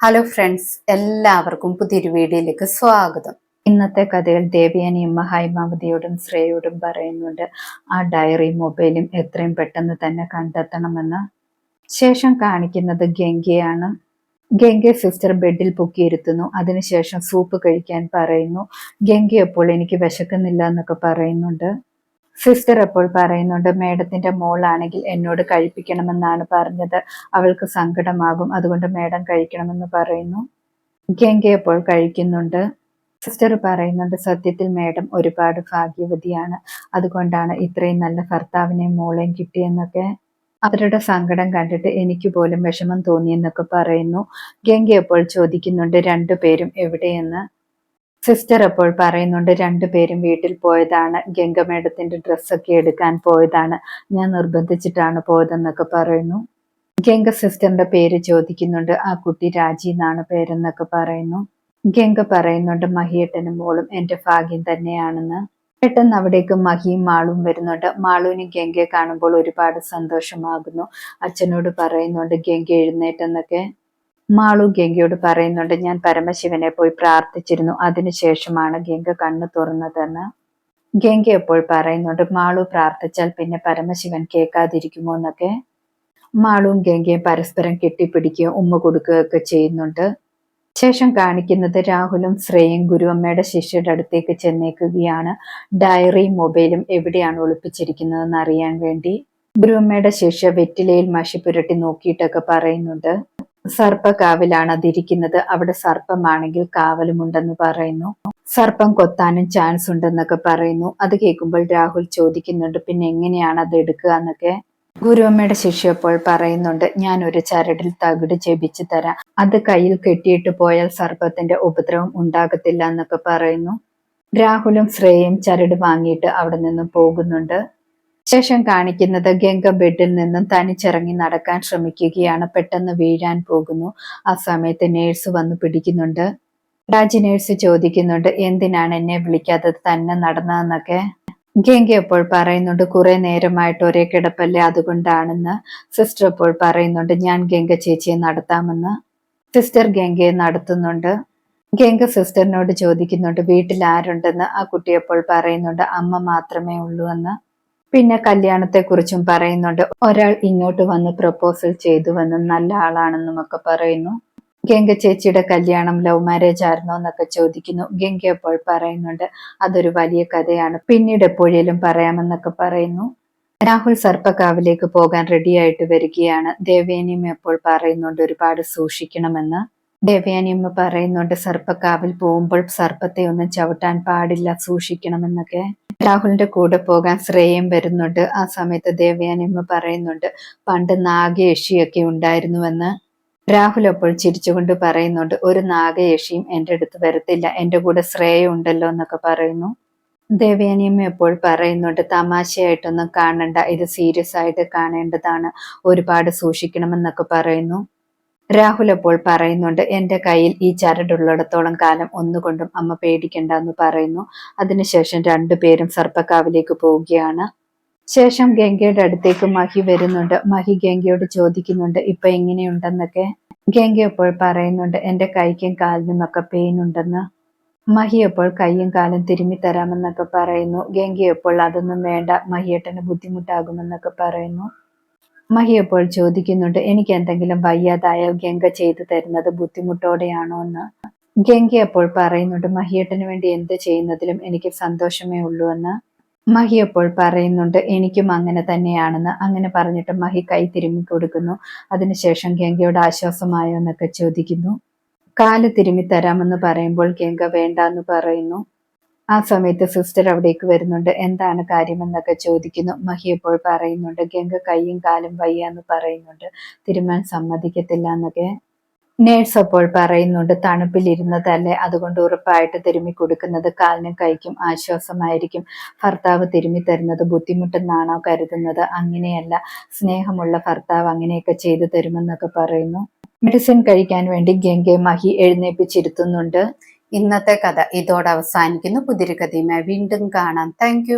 Hello friends എല്ലാവർക്കും പുതിയൊരു വീഡിയോയിലേക്ക് സ്വാഗതം. ഇന്നത്തെ കഥയിൽ ദേവിയാനിയും ഹൈമാവതിയോടും ശ്രേയോടും പറയുന്നുണ്ട് ആ ഡയറി മൊബൈലും എത്രയും പെട്ടെന്ന് തന്നെ കണ്ടെത്തണമെന്ന്. ശേഷം കാണിക്കുന്നത് ഗംഗയാണ്. ഗംഗയെ സിസ്റ്റർ ബെഡിൽ പൊക്കിയിരുത്തുന്നു. അതിനുശേഷം സൂപ്പ് കഴിക്കാൻ പറയുന്നു. ഗംഗ അപ്പോൾ എനിക്ക് വിശക്കുന്നില്ല എന്നൊക്കെ പറയുന്നുണ്ട്. സിസ്റ്റർ അപ്പോൾ പറയുന്നുണ്ട് മേഡത്തിന്റെ മോളാണെങ്കിൽ എന്നോട് കഴിപ്പിക്കണമെന്നാണ് പറഞ്ഞത്. അവൾക്ക് സങ്കടമാകും. അതുകൊണ്ട് മേഡം കഴിക്കണമെന്ന് പറയുന്നു. ഗംഗ അപ്പോൾ കഴിക്കുന്നുണ്ട്. സിസ്റ്റർ പറയുന്നുണ്ട് സത്യത്തിൽ മേഡം ഒരുപാട് ഭാഗ്യവതിയാണ്. അതുകൊണ്ടാണ് ഇത്രയും നല്ല ഭർത്താവിനെയും മോളെയും കിട്ടിയെന്നൊക്കെ അവരുടെ സങ്കടം കണ്ടിട്ട് എനിക്ക് പോലും വിഷമം തോന്നിയെന്നൊക്കെ പറയുന്നു. ഗംഗ അപ്പോൾ ചോദിക്കുന്നുണ്ട് രണ്ടുപേരും എവിടെയെന്ന്? സിസ്റ്റർ അപ്പോൾ പറയുന്നുണ്ട് രണ്ടുപേരും വീട്ടിൽ പോയതാണ്. ഗംഗ മേഡത്തിന്റെ ഡ്രസ്സൊക്കെ എടുക്കാൻ പോയതാണ്. ഞാൻ നിർബന്ധിച്ചിട്ടാണ് പോയതെന്നൊക്കെ പറയുന്നു. ഗംഗ സിസ്റ്ററിന്റെ പേര് ചോദിക്കുന്നുണ്ട് ആ കുട്ടി രാജി എന്നാണ് പേരെന്നൊക്കെ പറയുന്നു. ഗംഗ പറയുന്നുണ്ട് മഹിയേട്ടനും മോളും എന്റെ ഭാഗ്യം തന്നെയാണെന്ന്. പെട്ടെന്ന് അവിടേക്ക് മഹിയും മാളും വരുന്നുണ്ട്. മാളുവിന് ഗംഗയെ കാണുമ്പോൾ ഒരുപാട് സന്തോഷമാകുന്നു. അച്ഛനോട് പറയുന്നുണ്ട് ഗംഗ എഴുന്നേറ്റെന്നൊക്കെ. മാളു ഗംഗയോട് പറയുന്നുണ്ട് ഞാൻ പരമശിവനെ പോയി പ്രാർത്ഥിച്ചിരുന്നു. അതിനുശേഷമാണ് ഗംഗ കണ്ണു തുറന്നതെന്ന് ഗംഗ എപ്പോൾ പറയുന്നുണ്ട്? മാളു പ്രാർത്ഥിച്ചാൽ പിന്നെ പരമശിവൻ കേൾക്കാതിരിക്കുമോ എന്നൊക്കെ മാളും ഗംഗയും പരസ്പരം കെട്ടിപ്പിടിക്കുകയും ഉമ്മ കൊടുക്കുകയൊക്കെ ചെയ്യുന്നുണ്ട്. ശേഷം കാണിക്കുന്നത് രാഹുലും ശ്രേയും ഗുരുവമ്മയുടെ ശിഷ്യയുടെ അടുത്തേക്ക് ചെന്നേക്കുകയാണ്. ഡയറിയും മൊബൈലും എവിടെയാണ് ഒളിപ്പിച്ചിരിക്കുന്നതെന്ന് അറിയാൻ വേണ്ടി ഗുരുവമ്മയുടെ ശിഷ്യ വെറ്റിലയിൽ മഷി പുരട്ടി നോക്കിയിട്ടൊക്കെ പറയുന്നുണ്ട്. സർപ്പകാവിലാണ് അതിരിക്കുന്നത്. അവിടെ സർപ്പമാണെങ്കിൽ കാവലുമുണ്ടെന്ന് പറയുന്നു. സർപ്പം കൊത്താനും ചാൻസ് ഉണ്ടെന്നൊക്കെ പറയുന്നു. അത് കേൾക്കുമ്പോൾ രാഹുൽ ചോദിക്കുന്നുണ്ട് പിന്നെ എങ്ങനെയാണ് അത് എടുക്കുക? എന്നൊക്കെ. ഗുരുവമ്മയുടെ ശിഷ്യ അപ്പോൾ പറയുന്നുണ്ട് ഞാൻ ഒരു ചരടിൽ തകിട് ചെപിച്ചു തരാം. അത് കയ്യിൽ കെട്ടിയിട്ട് പോയാൽ സർപ്പത്തിന്റെ ഉപദ്രവം ഉണ്ടാകത്തില്ല എന്നൊക്കെ പറയുന്നു. രാഹുലും ശ്രേയയും ചരട് വാങ്ങിയിട്ട് അവിടെ നിന്നും പോകുന്നുണ്ട്. ശേഷം കാണിക്കുന്നത് ഗംഗ ബെഡിൽ നിന്നും തനിച്ചിറങ്ങി നടക്കാൻ ശ്രമിക്കുകയാണ്. പെട്ടെന്ന് വീഴാൻ പോകുന്നു. ആ സമയത്ത് നേഴ്സ് വന്ന് പിടിക്കുന്നുണ്ട്. രാജ് നേഴ്സ് ചോദിക്കുന്നുണ്ട് എന്തിനാണ് എന്നെ വിളിക്കാത്തത്? തന്നെ നടന്നതെന്നൊക്കെ ഗംഗ അപ്പോൾ പറയുന്നുണ്ട് കുറെ നേരമായിട്ട് ഒരേ കിടപ്പല്ലേ അതുകൊണ്ടാണെന്ന്. സിസ്റ്റർ അപ്പോൾ പറയുന്നുണ്ട് ഞാൻ ഗംഗ ചേച്ചിയെ നടത്താമെന്ന്. സിസ്റ്റർ ഗംഗയെ നടത്തുന്നുണ്ട്. ഗംഗ സിസ്റ്ററിനോട് ചോദിക്കുന്നുണ്ട് വീട്ടിൽ ആരുണ്ടെന്ന്? ആ കുട്ടി അപ്പോൾ പറയുന്നുണ്ട് അമ്മ മാത്രമേ ഉള്ളൂ എന്ന്. പിന്നെ കല്യാണത്തെക്കുറിച്ചും പറയുന്നുണ്ട്. ഒരാൾ ഇങ്ങോട്ട് വന്ന് പ്രപ്പോസൽ ചെയ്തുവെന്നും നല്ല ആളാണെന്നും ഒക്കെ പറയുന്നു. ഗംഗ ചേച്ചിയുടെ കല്യാണം ലവ് മാരേജ് ആയിരുന്നോ എന്നൊക്കെ ചോദിക്കുന്നു. ഗംഗ അപ്പോൾ പറയുന്നുണ്ട് അതൊരു വലിയ കഥയാണ്. പിന്നീട് എപ്പോഴേലും പറയാമെന്നൊക്കെ പറയുന്നു. രാഹുൽ സർപ്പക്കാവിലേക്ക് പോകാൻ റെഡിയായിട്ട് വരികയാണ്. ദേവേനിയും എപ്പോൾ പറയുന്നുണ്ട് ഒരുപാട് സൂക്ഷിക്കണമെന്ന്. ദേവയാനിയമ്മ പറയുന്നുണ്ട് സർപ്പക്കാവിൽ പോകുമ്പോൾ സർപ്പത്തെ ഒന്നും ചവിട്ടാൻ പാടില്ല സൂക്ഷിക്കണമെന്നൊക്കെ. രാഹുലിന്റെ കൂടെ പോകാൻ ശ്രേയം വരുന്നുണ്ട്. ആ സമയത്ത് ദേവയാനിയമ്മ പറയുന്നുണ്ട് പണ്ട് നാഗയേഷിയൊക്കെ ഉണ്ടായിരുന്നുവെന്ന്. രാഹുൽ അപ്പോൾ ചിരിച്ചുകൊണ്ട് പറയുന്നുണ്ട് ഒരു നാഗയേഷിയും എന്റെ അടുത്ത് വരത്തില്ല എന്റെ കൂടെ ശ്രേയ ഉണ്ടല്ലോ എന്നൊക്കെ പറയുന്നു. ദേവയാനിയമ്മ എപ്പോൾ പറയുന്നുണ്ട് തമാശയായിട്ടൊന്നും കാണണ്ട ഇത് സീരിയസ് ആയിട്ട് കാണേണ്ടതാണ് ഒരുപാട് സൂക്ഷിക്കണമെന്നൊക്കെ പറയുന്നു. രാഹുൽ അപ്പോൾ പറയുന്നുണ്ട് എന്റെ കയ്യിൽ ഈ ചരടുള്ളിടത്തോളം കാലം ഒന്നുകൊണ്ടും അമ്മ പേടിക്കണ്ട എന്ന് പറയുന്നു. അതിനുശേഷം രണ്ടുപേരും സർപ്പക്കാവിലേക്ക് പോവുകയാണ്. ശേഷം ഗംഗയുടെ അടുത്തേക്ക് മഹി വരുന്നുണ്ട്. മഹി ഗംഗയോട് ചോദിക്കുന്നുണ്ട് ഇപ്പൊ എങ്ങനെയുണ്ടെന്നൊക്കെ? ഗംഗ അപ്പോൾ പറയുന്നുണ്ട് എന്റെ കൈക്കും കാലിനും ഒക്കെ പെയിൻ ഉണ്ടെന്ന്. മഹി അപ്പോൾ കൈയും കാലും തിരുമ്മി തരാമെന്നൊക്കെ പറയുന്നു. ഗംഗ അപ്പോൾ അതൊന്നും വേണ്ട മഹിയേട്ടന് ബുദ്ധിമുട്ടാകുമെന്നൊക്കെ പറയുന്നു. മഹി അപ്പോൾ ചോദിക്കുന്നുണ്ട് എനിക്ക് എന്തെങ്കിലും വയ്യാതായോ? ഗംഗ ചെയ്തു തരുന്നത് ബുദ്ധിമുട്ടോടെയാണോ എന്ന്? ഗംഗ അപ്പോൾ പറയുന്നുണ്ട് മഹിയേട്ടന് വേണ്ടി എന്ത് ചെയ്യുന്നതിലും എനിക്ക് സന്തോഷമേ ഉള്ളൂ എന്ന്. മഹിയപ്പോൾ പറയുന്നുണ്ട് എനിക്കും അങ്ങനെ തന്നെയാണെന്ന്. അങ്ങനെ പറഞ്ഞിട്ട് മഹി കൈ തിരുമ്മി കൊടുക്കുന്നു. അതിനുശേഷം ഗംഗയോട് ആശ്വാസമായോ എന്നൊക്കെ ചോദിക്കുന്നു. കാൽ തിരുമ്മി തരാമെന്ന് പറയുമ്പോൾ ഗംഗ വേണ്ട എന്ന് പറയുന്നു. ആ സമയത്ത് സിസ്റ്റർ അവിടേക്ക് വരുന്നുണ്ട്. എന്താണ് കാര്യമെന്നൊക്കെ ചോദിക്കുന്നു. മഹിയപ്പോൾ പറയുന്നുണ്ട് ഗംഗ കൈയും കാലും വയ്യ എന്ന് പറയുന്നുണ്ട്. തിരുമാൻ സമ്മതിക്കത്തില്ല എന്നൊക്കെ നേഴ്സ് അപ്പോൾ പറയുന്നുണ്ട്. തണുപ്പിലിരുന്നതല്ലേ? അതുകൊണ്ട് ഉറപ്പായിട്ട് തിരുമ്മി കൊടുക്കുന്നത് കാലിനും കൈക്കും ആശ്വാസമായിരിക്കും. ഭർത്താവ് തിരുമ്മി തരുന്നത് ബുദ്ധിമുട്ടെന്നാണോ കരുതുന്നത്? അങ്ങനെയല്ല. സ്നേഹമുള്ള ഭർത്താവ് അങ്ങനെയൊക്കെ ചെയ്തു തരുമെന്നൊക്കെ പറയുന്നു. മെഡിസിൻ കഴിക്കാൻ വേണ്ടി ഗംഗെ മഹി എഴുന്നേപ്പിച്ചിരുത്തുന്നുണ്ട്. ഇന്നത്തെ കഥ ഇതോടെ അവസാനിക്കുന്നു. പുതിരി കഥയുമായി വീണ്ടും കാണാം. താങ്ക്